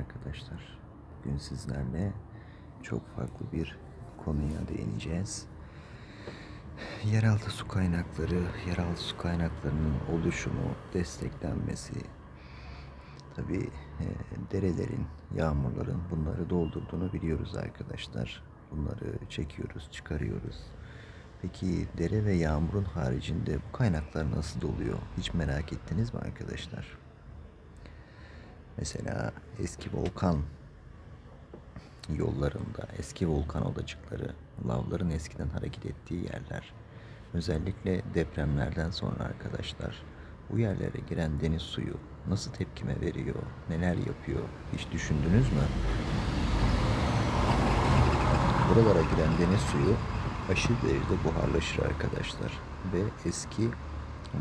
Arkadaşlar bugün sizlerle çok farklı bir konuya değineceğiz. Yeraltı su kaynakları, yeraltı su kaynaklarının oluşumu, desteklenmesi, tabi derelerin, yağmurların bunları doldurduğunu biliyoruz arkadaşlar. Bunları çekiyoruz, çıkarıyoruz. Peki dere ve yağmurun haricinde bu kaynaklar nasıl doluyor? Hiç merak ettiniz mi arkadaşlar? Mesela eski volkan yollarında, eski volkan odacıkları, lavların eskiden hareket ettiği yerler. Özellikle depremlerden sonra arkadaşlar bu yerlere giren deniz suyu nasıl tepkime veriyor, neler yapıyor hiç düşündünüz mü? Buralara giren deniz suyu aşırı derecede buharlaşır arkadaşlar ve eski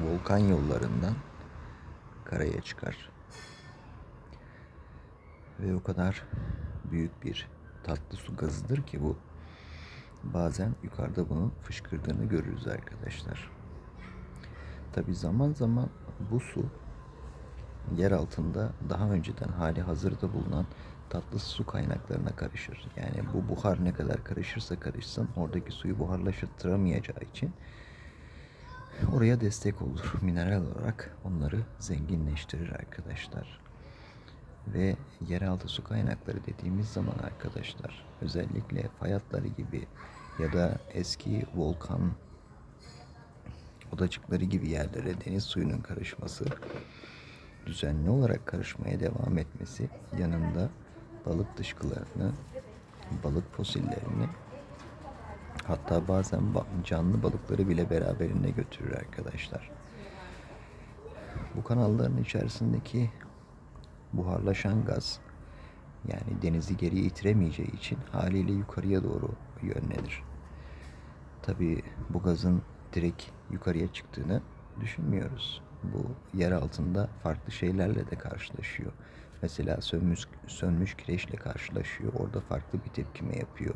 volkan yollarından karaya çıkar. Ve o kadar büyük bir tatlı su gazıdır ki bu. Bazen yukarıda bunun fışkırdığını görürüz arkadaşlar. Tabi zaman zaman bu su yer altında daha önceden hali hazırda bulunan tatlı su kaynaklarına karışır. Yani bu buhar ne kadar karışırsa karışsın oradaki suyu buharlaştıramayacağı için oraya destek olur. Mineral olarak onları zenginleştirir arkadaşlar. Ve yeraltı su kaynakları dediğimiz zaman arkadaşlar özellikle fay hatları gibi ya da eski volkan odacıkları gibi yerlere deniz suyunun karışması düzenli olarak karışmaya devam etmesi yanında balık dışkılarını, balık fosillerini hatta bazen canlı balıkları bile beraberinde götürür arkadaşlar. Bu kanalların içerisindeki buharlaşan gaz yani denizi geri itiremeyeceği için haliyle yukarıya doğru yönlenir. Tabi bu gazın direkt yukarıya çıktığını düşünmüyoruz. Bu yer altında farklı şeylerle de karşılaşıyor. Mesela sönmüş, sönmüş kireçle karşılaşıyor. Orada farklı bir tepkime yapıyor.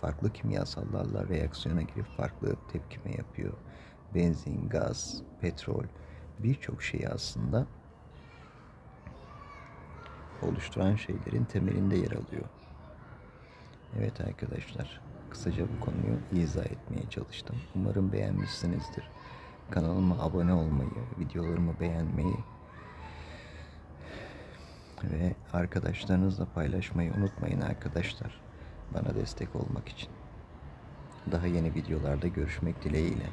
Farklı kimyasallarla reaksiyona girip farklı tepkime yapıyor. Benzin, gaz, petrol birçok şeyi aslında oluşturan şeylerin temelinde yer alıyor. Evet arkadaşlar, kısaca bu konuyu izah etmeye çalıştım. Umarım beğenmişsinizdir. Kanalıma abone olmayı, videolarımı beğenmeyi ve arkadaşlarınızla paylaşmayı unutmayın arkadaşlar. Bana destek olmak için. Daha yeni videolarda görüşmek dileğiyle.